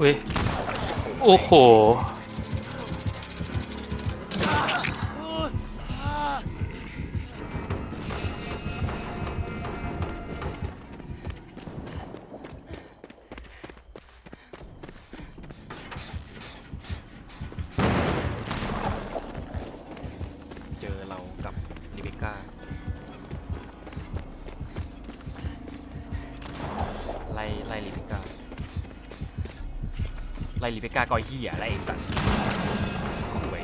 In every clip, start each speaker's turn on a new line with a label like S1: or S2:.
S1: อุ้ยโอ้โห
S2: เจอเรากับลิเบก้าไล่ไล่ลิเบก้า ไล่ลิเบก้าก็เหี้ยไล่ไอ้สัตว์คุย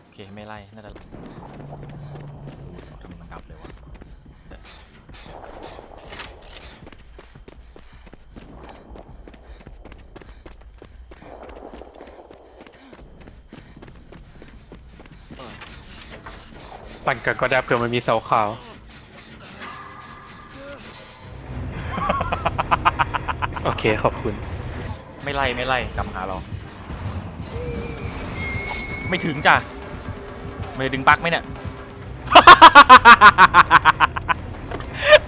S2: โอเคไม่ไล่น่าจะทำมมันดับเลยวะ
S1: ปั่นกับก็ได้เผื่อมันมีเสาขาว โอเคขอบคุณ
S2: ไม่ไล่ไม่ไล่กลับมาหาเรา ไม่ถึงจ้ะไม่ได้ดึงปลั๊กไหมเนี่ย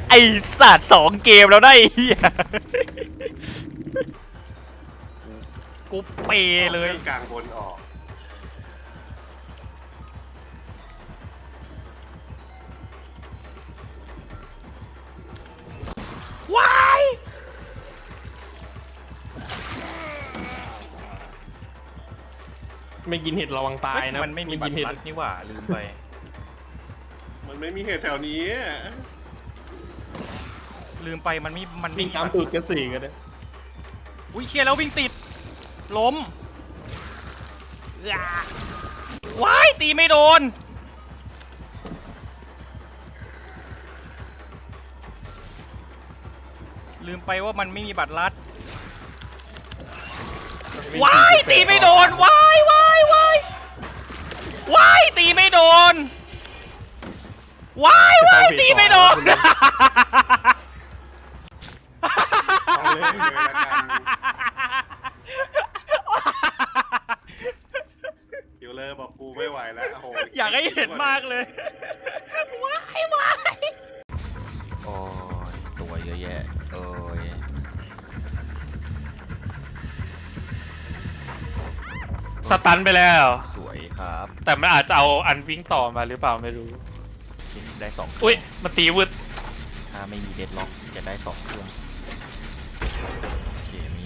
S2: ไอสัตว์สองเกมแล้วนะไอ้เหี้ยกูเปเลย
S3: กลางบนออก
S1: ไม่กินเห็ดระวังตายนะ
S2: มันไม่มีบัต
S1: กิน
S2: ร
S1: เห็ด
S2: ลัดนี่หว่าลืมไป
S3: มันไม่มีเหตุแถวนี้
S2: ลืมไปมันไม่มันไม่
S1: วิ่ง
S2: มี
S1: ตาม
S2: บัตร
S1: ตูดกันสี่กันเลย
S2: อุ้ยเคลียร์แล้ววิ่งติด ล้มอ่าว้ายตีไม่โดน ลืมไปว่ามันไม่มีบัตรลัดว้ายตีไม่โดนว้ายว้ายว้าย ว้ายตีไม่โดนว้ายว้ายตีไม่โดน
S3: เอาเลยเลยละกันคิวเลอร์บอกกูไม่ไหวแล้วโอ้โห
S2: อยากให้เห็นมากเลยว้ายว้ายโอ้ยตัวเยอะแยะโอ้ย
S1: สตันไปแล้ว
S2: สวย ครับ
S1: แต่มันอาจจะเอาอันวิ่งต่อมาหรือเปล่าไม่รู้
S2: ได้สอง
S1: อุ้ยมันตีวืด
S2: ถ้าไม่มีเดดล็อกจะได้สองเครื่องโอเคมี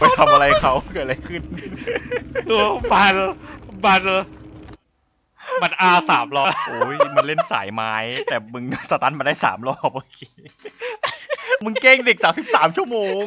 S2: ไปทำอะไรเขาเกิดอะไรขึ้น
S1: ตัวบานบาน มันอาสามรอบ
S2: โอ้ยมันเล่นสายไม้ แต่มึงสตันมาได้สามรอบเมื่อกี้มึงเก้งเด็กสามสิบสามชั่วโมง